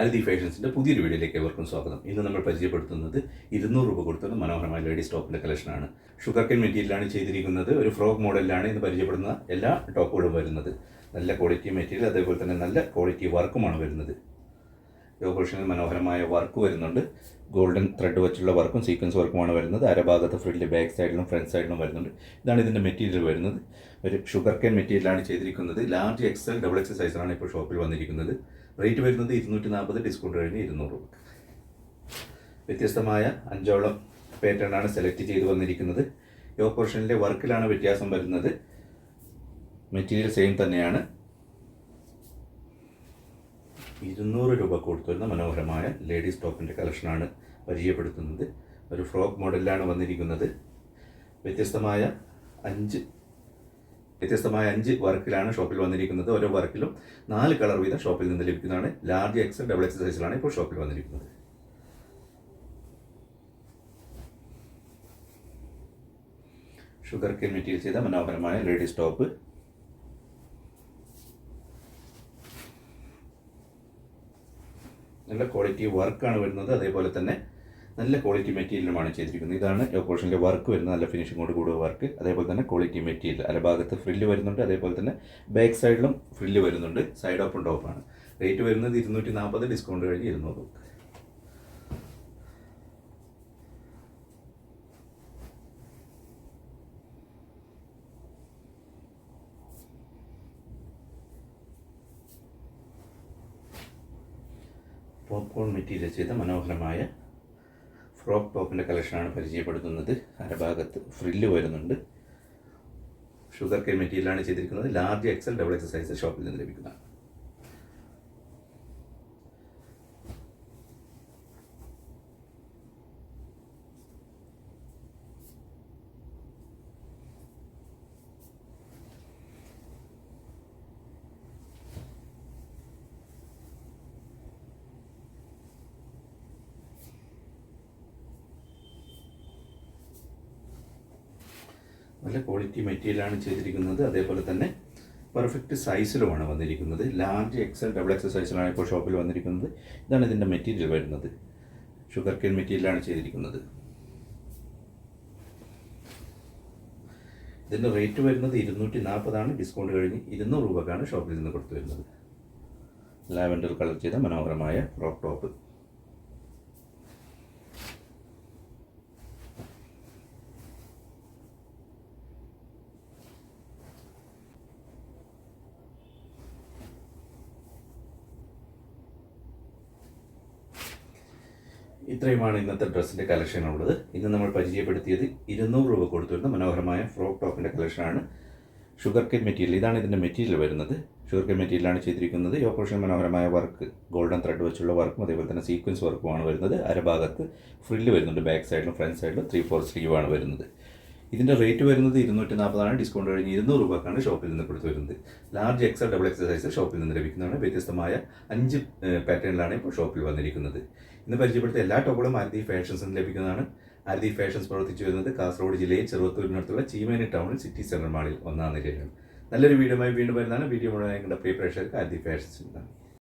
അരതി ഫാഷൻസിന്റെ പുതിയൊരു വീഡിയോയിലേക്ക് ഏവർക്കും സ്വാഗതം. ഇന്ന് നമ്മൾ പരിചയപ്പെടുത്തുന്നത് ഇരുന്നൂറ് രൂപ കൊടുത്തുള്ള മനോഹരമായ ലേഡീസ് ടോപ്പിന്റെ കളക്ഷനാണ് ഷുഗർ കെൻ മെറ്റീരിയലാണ് ചെയ്തിരിക്കുന്നത്. ഒരു ഫ്രോക്ക് മോഡലിലാണ് ഇന്ന് പരിചയപ്പെടുന്ന എല്ലാ ടോപ്പുകളും വരുന്നത്. നല്ല ക്വാളിറ്റി മെറ്റീരിയൽ അതേപോലെ തന്നെ നല്ല ക്വാളിറ്റി വർക്കുമാണ് വരുന്നത്. യോഗോഷനിൽ മനോഹരമായ വർക്ക് വരുന്നുണ്ട്. ഗോൾഡൻ ത്രെഡ് വെച്ചുള്ള വർക്കും സീക്വൻസ് വർക്കുമാണ് വരുന്നത്. അരഭാഗത്ത് ഫ്രണ്ടിൽ ബാക്ക് സൈഡിലും ഫ്രണ്ട് സൈഡിലും വരുന്നുണ്ട്. ഇതാണ് ഇതിന്റെ മെറ്റീരിയൽ വരുന്നത്. ഒരു ഷുഗർ കെൻ മെറ്റീരിയലാണ് ചെയ്തിരിക്കുന്നത്. ലാർജ് എക്സൽ ഡബിൾ എക്സൽ സൈസാണ് ഇപ്പോൾ ഷോപ്പിൽ വന്നിരിക്കുന്നത്. റേറ്റ് വരുന്നത് ഇരുന്നൂറ്റി നാൽപ്പത് ഡിസ്കൗണ്ട് കഴിഞ്ഞ് ഇരുന്നൂറ് രൂപ. വ്യത്യസ്തമായ അഞ്ചോളം പാറ്റേണാണ് സെലക്ട് ചെയ്ത് വന്നിരിക്കുന്നത്. യോ പോർഷനിലെ വർക്കിലാണ് വ്യത്യാസം വരുന്നത്. മെറ്റീരിയൽ സെയിം തന്നെയാണ്. ഇരുന്നൂറ് രൂപ കൊടുത്തു വരുന്ന മനോഹരമായ ലേഡീസ് ടോപ്പിന്റെ കളക്ഷനാണ് പരിചയപ്പെടുത്തുന്നത്. ഒരു ഫ്രോക്ക് മോഡലിലാണ് വന്നിരിക്കുന്നത്. വ്യത്യസ്തമായ അഞ്ച് വ്യത്യസ്തമായ അഞ്ച് വർക്കിലാണ് ഷോപ്പിൽ വന്നിരിക്കുന്നത്. ഓരോ വർക്കിലും നാല് കളർ വീതം ഷോപ്പിൽ നിന്ന് ലഭിക്കുന്നതാണ്. ലാർജ് എക്സ് ഡബിൾ എക്സ് സൈസിലാണ് ഇപ്പോൾ ഷോപ്പിൽ വന്നിരിക്കുന്നത്. ഷുഗർ കെൻ മെറ്റീരിയൽ ചെയ്ത മനോഹരമായ ലേഡീസ് ടോപ്പ്. നല്ല ക്വാളിറ്റി വർക്കാണ് വരുന്നത്. അതേപോലെ തന്നെ നല്ല ക്വാളിറ്റി മെറ്റീരിയലുമാണ് ചെയ്തിരിക്കുന്നത്. ഇതാണ് പോർഷനിലെ വർക്ക് വരുന്നത്. നല്ല ഫിനിഷിംഗ് കൊണ്ട് കൂടിയ വർക്ക് അതേപോലെ തന്നെ ക്വാളിറ്റി മെറ്റീരിയൽ അലഭാഗത്ത് ഫ്രില്ല് വരുന്നുണ്ട്. അതേപോലെ തന്നെ ബാക്ക് സൈഡിലും ഫ്രില്ല് വരുന്നുണ്ട്. സൈഡ് ഓപ്പൺ ടോപ്പാണ് റേറ്റ് വരുന്നത് ഇരുന്നൂറ്റി നാൽപ്പത് ഡിസ്കൗണ്ട് കഴിഞ്ഞ് ഇരുന്നൂറ്. പോപ്കോൺ മെറ്റീരിയൽ ചെയ്ത മനോഹരമായ ഫ്രോക്ക് ടോപ്പിന്റെ കളക്ഷനാണ് പരിചയപ്പെടുത്തുന്നത്. അരഭാഗത്ത് ഫ്രില്ല് വരുന്നുണ്ട്. ഷുഗർ കെ മെറ്റീരിയലാണ് ചെയ്തിരിക്കുന്നത്. ലാർജ് എക്സൽ ഡബിൾ എക്സസൈസ് ഷോപ്പിൽ നിന്ന് ലഭിക്കുന്നതാണ്. നല്ല ക്വാളിറ്റി മെറ്റീരിയലാണ് ചെയ്തിരിക്കുന്നത്. അതേപോലെ തന്നെ പെർഫെക്റ്റ് സൈസിലുമാണ് വന്നിരിക്കുന്നത്. ലാർജ് എക്സൽ ഡബിൾ എക്സൽ സൈസിലാണ് ഇപ്പോൾ ഷോപ്പിൽ വന്നിരിക്കുന്നത്. ഇതാണ് ഇതിന്റെ മെറ്റീരിയൽ വരുന്നത്. ഷുഗർ കെയിൻ മെറ്റീരിയലാണ് ചെയ്തിരിക്കുന്നത്. ഇതിന്റെ റേറ്റ് വരുന്നത് ഇരുന്നൂറ്റി നാൽപ്പതാണ് ഡിസ്കൗണ്ട് കഴിഞ്ഞ് ഇരുന്നൂറ് രൂപക്കാണ് ഷോപ്പിൽ നിന്ന് കൊടുത്തു വരുന്നത്. ലാവൻഡർ കളർ ചെയ്ത മനോഹരമായ ക്രോപ്പ് ടോപ്പ് ഇത്രയുമാണ് ഇന്നത്തെ ഡ്രസ്സിന്റെ കളക്ഷൻ ഉള്ളത്. ഇന്ന് നമ്മൾ പരിചയപ്പെടുത്തിയത് ഇരുന്നൂറ് രൂപ കൊടുത്തു വരുന്ന മനോഹരമായ ഫ്രോക്ക് ടോപ്പിന്റെ കളക്ഷനാണ് ഷുഗർ കെൻ മെറ്റീരിയൽ ഇതാണ് ഇതിന്റെ മെറ്റീരിയൽ വരുന്നത്. ഷുഗർ കെൻ മെറ്റീരിയലാണ് ചെയ്തിരിക്കുന്നത്. ഈ ഓപ്പറേഷൻ മനോഹരമായ വർക്ക് ഗോൾഡൻ ത്രെഡ് വെച്ചുള്ള വർക്കും അതേപോലെ തന്നെ സീക്വൻസ് വർക്കുമാണ് വരുന്നത്. അരഭാഗത്ത് ഫ്രില്ല് വരുന്നുണ്ട് ബാക്ക് സൈഡിലും ഫ്രണ്ട് സൈഡിലും ത്രീ ഫോർ സ്ലീവാണ് വരുന്നത്. ഇതിന്റെ റേറ്റ് വരുന്നത് ഇരുന്നൂറ്റി നാൽപ്പതാണ് ഡിസ്കൗണ്ട് കഴിഞ്ഞ് ഇരുന്നൂറ് രൂപക്കാണ് ഷോപ്പിൽ നിന്ന് കൊടുത്തു വരുന്നത്. Large XL double XL size ഷോപ്പിൽ നിന്ന് ലഭിക്കുന്നതാണ്. വ്യത്യസ്തമായ അഞ്ച് പാറ്റേണിലാണ് ഇപ്പോൾ ഷോപ്പിൽ വന്നിരിക്കുന്നത്. ഇന്ന് പരിചയപ്പെടുത്ത എല്ലാ ടോപ്പുകളും ആരതി ഫാഷൻസിൽ നിന്ന് ലഭിക്കുന്നതാണ്. ആരതി ഫാഷൻസ് പ്രവർത്തിച്ചു വരുന്നത് കാസർഗോഡ് ജില്ലയിൽ ചെറുവത്തൂരിനടുത്തുള്ള ചീമേനി ടൗണിൽ സിറ്റി സെൻട്രൽ മാളിൽ ഒന്നാം നിലയിലാണ്. നല്ലൊരു വീഡിയോയുമായി വീണ്ടും വരുന്നതാണ്. വീഡിയോ മുഴുവൻ നിങ്ങളുടെ പ്രിയ പ്രേക്ഷകർക്ക് ആരതി ഫാഷൻസിൽ നിന്നാണ്